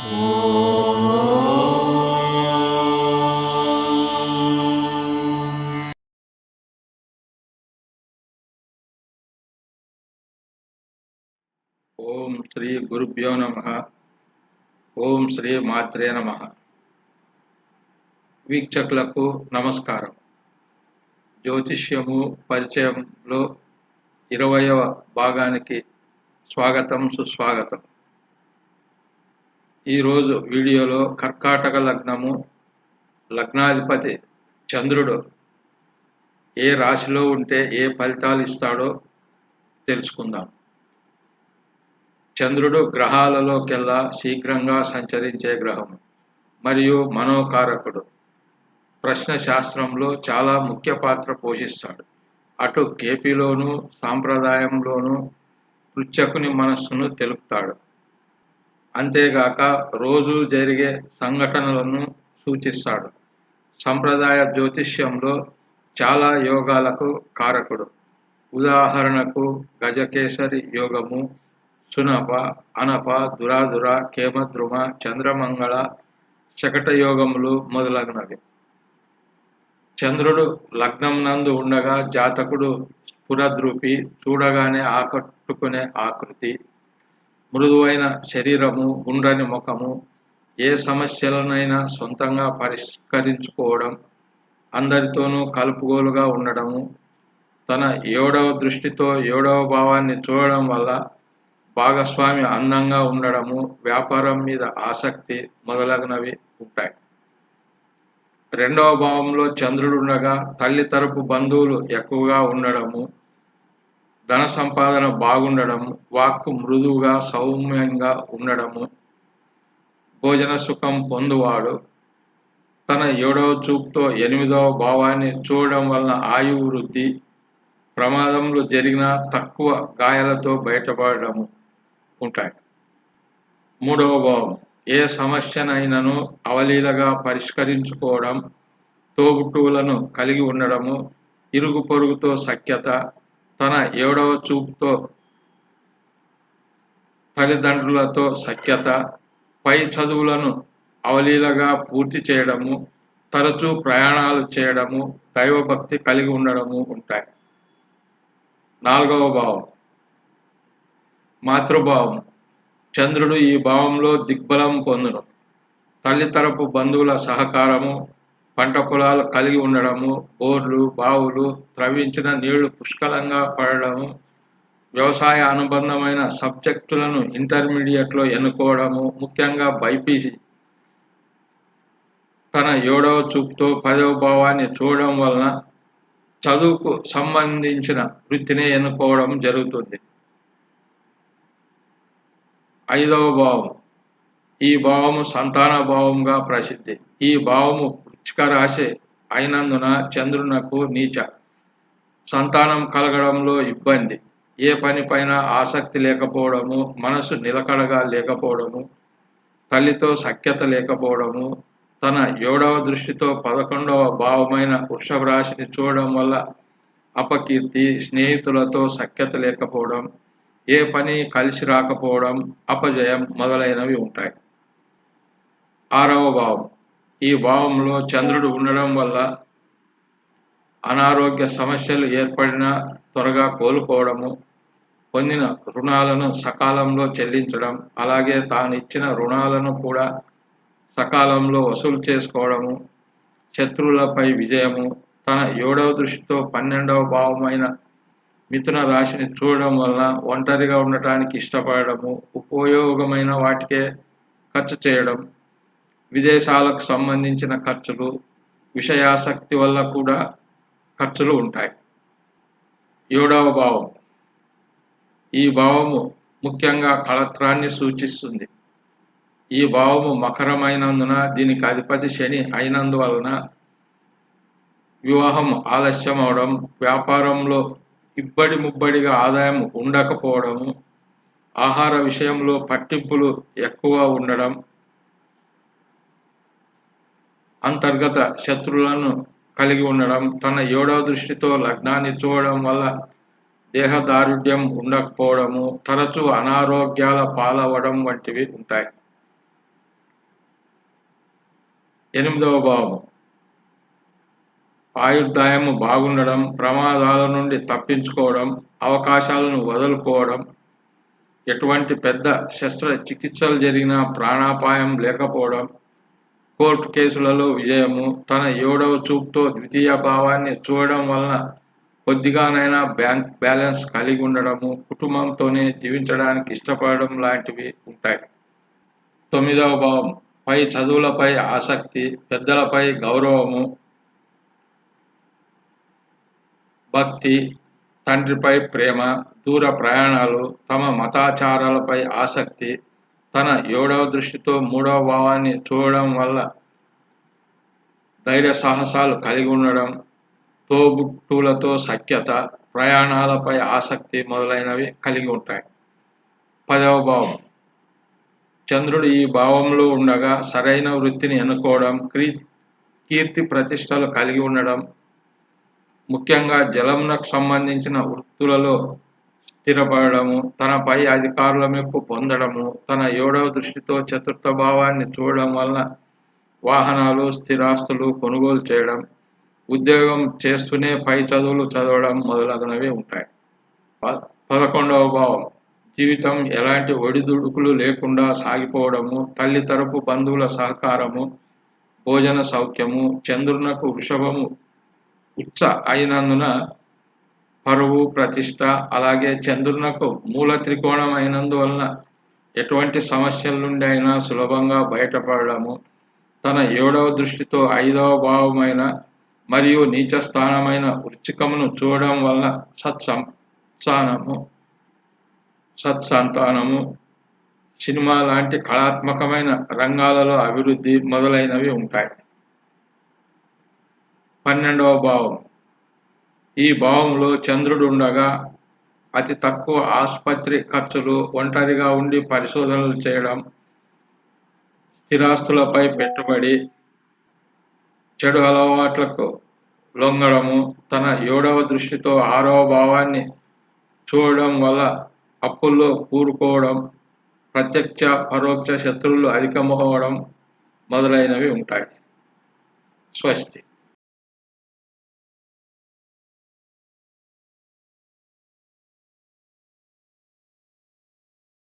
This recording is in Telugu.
ఓం శ్రీ గురుభ్యో నమ. ఓం శ్రీ మాత్రే నమ. వీక్షకులకు నమస్కారం. జ్యోతిష్యము పరిచయంలో ఇరవయవ భాగానికి స్వాగతం సుస్వాగతం. ఈరోజు వీడియోలో కర్కాటక లగ్నము లగ్నాధిపతి చంద్రుడు ఏ రాశిలో ఉంటే ఏ ఫలితాలు ఇస్తాడో తెలుసుకుందాం. చంద్రుడు గ్రహాలలోకెల్లా శీఘ్రంగా సంచరించే గ్రహం మరియు మనోకారకుడు. ప్రశ్న శాస్త్రంలో చాలా ముఖ్య పాత్ర పోషిస్తాడు. అటు కేపీలోను సాంప్రదాయంలోనూ పృచ్చకుని మనస్సును తెలుపుతాడు. అంతేగాక రోజు జరిగే సంఘటనలను సూచిస్తాడు. సంప్రదాయ జ్యోతిష్యంలో చాలా యోగాలకు కారకుడు. ఉదాహరణకు గజకేసరి యోగము సునప అనప దురాదుర కేమద్రుమ చంద్రమంగళ శకట యోగములు మొదలగునవి. చంద్రుడు లగ్నం నందు ఉండగా జాతకుడు స్ఫురద్రూపి చూడగానే ఆకట్టుకునే ఆకృతి మృదువైన శరీరము గుండ్రని ముఖము ఏ సమస్యలనైనా సొంతంగా పరిష్కరించుకోవడం అందరితోనూ కలుపుగోలుగా ఉండడము తన ఏడవ దృష్టితో ఏడవ భావాన్ని చూడడం వల్ల భాగస్వామి అందంగా ఉండడము వ్యాపారం మీద ఆసక్తి మొదలగునవి ఉంటాయి. రెండవ భావంలో చంద్రుడు ఉండగా తల్లి తరపు బంధువులు ఎక్కువగా ఉండడము ధన సంపాదన బాగుండడం వాక్కు మృదువుగా సౌమ్యంగా ఉండడము భోజన సుఖం పొందువాడు. తన ఏడవ చూపుతో ఎనిమిదవ భావాన్ని చూడడం వలన ఆయువు వృద్ధి ప్రమాదంలో జరిగిన తక్కువ గాయాలతో బయటపడము ఉంటాయి. మూడవ భావం ఏ సమస్యనైనను అవలీలగా పరిష్కరించుకోవడం తోబుట్టువులను కలిగి ఉండడము ఇరుగు పొరుగుతో సఖ్యత తన ఏడవ చూపుతో తల్లిదండ్రులతో సఖ్యత పై చదువులను అవలీలగా పూర్తి చేయడము తరచూ ప్రయాణాలు చేయడము దైవభక్తి కలిగి ఉండడము ఉంటాయి. నాలుగవ భావం. మాతృభావం. చంద్రుడు ఈ భావంలో దిగ్బలం పొందును. తల్లి తరపు బంధువుల సహకారము పంట పొలాలు కలిగి ఉండడము బోర్లు బావులు త్రవించిన నీళ్ళు పుష్కలంగా పడడము వ్యవసాయ అనుబంధమైన సబ్జెక్టులను ఇంటర్మీడియట్లో ఎన్నుకోవడము ముఖ్యంగా బైపీసీ. తన ఏడవ చూపుతో పదవ భావాన్ని చూడడం వలన చదువుకు సంబంధించిన వృత్తిని ఎన్నుకోవడం జరుగుతుంది. ఐదవ భావం. ఈ భావము సంతాన భావంగా ప్రసిద్ధి. ఈ భావము వృచ్చిక అయినందున చంద్రునకు నీచ. సంతానం కలగడంలో ఇబ్బంది. ఏ పనిపైన ఆసక్తి లేకపోవడము మనసు నిలకడగా లేకపోవడము తల్లితో సఖ్యత లేకపోవడము తన ఏడవ దృష్టితో పదకొండవ భావమైన వృషభ రాశిని చూడడం వల్ల అపకీర్తి స్నేహితులతో సఖ్యత లేకపోవడం ఏ పని కలిసి రాకపోవడం అపజయం మొదలైనవి ఉంటాయి. ఆరవ భావం. ఈ భావంలో చంద్రుడు ఉండడం వల్ల అనారోగ్య సమస్యలు ఏర్పడినా త్వరగా కోలుకోవడము పొందిన రుణాలను సకాలంలో చెల్లించడం అలాగే తాను ఇచ్చిన రుణాలను కూడా సకాలంలో వసూలు చేసుకోవడము శత్రువులపై విజయము తన ఏడవ దృష్టితో పన్నెండవ భావమైన మిథున రాశిని చూడడం వలన ఒంటరిగా ఉండటానికి ఇష్టపడము ఉపయోగమైన వాటికే ఖర్చు చేయడం విదేశాలకు సంబంధించిన ఖర్చులు విషయాసక్తి వల్ల కూడా ఖర్చులు ఉంటాయి. ఏడవ భావం. ఈ భావము ముఖ్యంగా కళత్రాన్ని సూచిస్తుంది. ఈ భావము మకరమైనందున దీనికి అధిపతి శని అయినందువలన వివాహం ఆలస్యం అవడం వ్యాపారంలో ఇబ్బడి ముబ్బడిగా ఆదాయం ఉండకపోవడము ఆహార విషయంలో పట్టింపులు ఎక్కువ ఉండడం అంతర్గత శత్రువులను కలిగి ఉండడం తన ఏడవ దృష్టితో లగ్నాన్ని చూడడం వల్ల దేహదారుఢ్యం ఉండకపోవడము తరచూ అనారోగ్యాల పాలవడం వంటివి ఉంటాయి. ఎనిమిదవ భావం. ఆయుర్దాయము బాగుండడం ప్రమాదాల నుండి తప్పించుకోవడం అవకాశాలను వదులుకోవడం ఎటువంటి పెద్ద శస్త్రచికిత్సలు జరిగినా ప్రాణాపాయం లేకపోవడం కోర్టు కేసులలో విజయము. తన ఏడవ చూపుతో ద్వితీయ భావాన్ని చూడడం వలన కొద్దిగానైనా బ్యాంక్ బ్యాలెన్స్ కలిగి ఉండడము కుటుంబంతోనే జీవించడానికి ఇష్టపడడం లాంటివి ఉంటాయి. తొమ్మిదవ భావం పై చదువులపై ఆసక్తి పెద్దలపై గౌరవము భక్తి తండ్రిపై ప్రేమ దూర ప్రయాణాలు తమ మతాచారాలపై ఆసక్తి తన ఏడవ దృష్టితో మూడవ భావాన్ని చూడడం వల్ల ధైర్య సాహసాలు కలిగి ఉండడం తోబుట్టులతో సఖ్యత ప్రయాణాలపై ఆసక్తి మొదలైనవి కలిగి ఉంటాయి. పదవ భావం. చంద్రుడు ఈ భావంలో ఉండగా సరైన వృత్తిని ఎన్నుకోవడం క్రీ కీర్తి ప్రతిష్టలు కలిగి ఉండడం ముఖ్యంగా జలమునకు సంబంధించిన వృత్తులలో స్థిరపడము తన పై అధికారుల మెప్పు పొందడము తన ఏడవ దృష్టితో చతుర్థ భావాన్ని చూడడం వలన వాహనాలు స్థిరాస్తులు కొనుగోలు చేయడం ఉద్యోగం చేస్తూనే పై చదువులు చదవడం మొదలగునవి ఉంటాయి. ప- పదకొండవ భావం జీవితం ఎలాంటి ఒడిదుడుకులు లేకుండా సాగిపోవడము తల్లి తరపు బంధువుల సహకారము భోజన సౌఖ్యము చంద్రునకు వృషభము ఉచ్చ అయినందున పరువు ప్రతిష్ట అలాగే చంద్రునకు మూల త్రికోణం అయినందువలన ఎటువంటి సమస్యల నుండి అయినా సులభంగా బయటపడడము. తన ఏడవ దృష్టితో ఐదవ భావమైన మరియు నీచ స్థానమైన వృచ్చికమును చూడడం వలన సత్సంతానము. సత్సంతానము. సినిమా లాంటి కళాత్మకమైన రంగాలలో అభివృద్ధి మొదలైనవి ఉంటాయి. పన్నెండవ భావం. ఈ భావంలో చంద్రుడు ఉండగా అతి తక్కువ ఆసుపత్రి ఖర్చులు ఒంటరిగా ఉండి పరిశోధనలు చేయడం స్థిరాస్తులపై పెట్టుబడి చెడు అలవాట్లకు లొంగడము తన ఏడవ దృష్టితో ఆరవ భావాన్ని చూడడం వల్ల అప్పుల్లో కూరుకోవడం ప్రత్యక్ష పరోక్ష శత్రువులు అధికమవడం మొదలైనవి ఉంటాయి. స్వస్తి.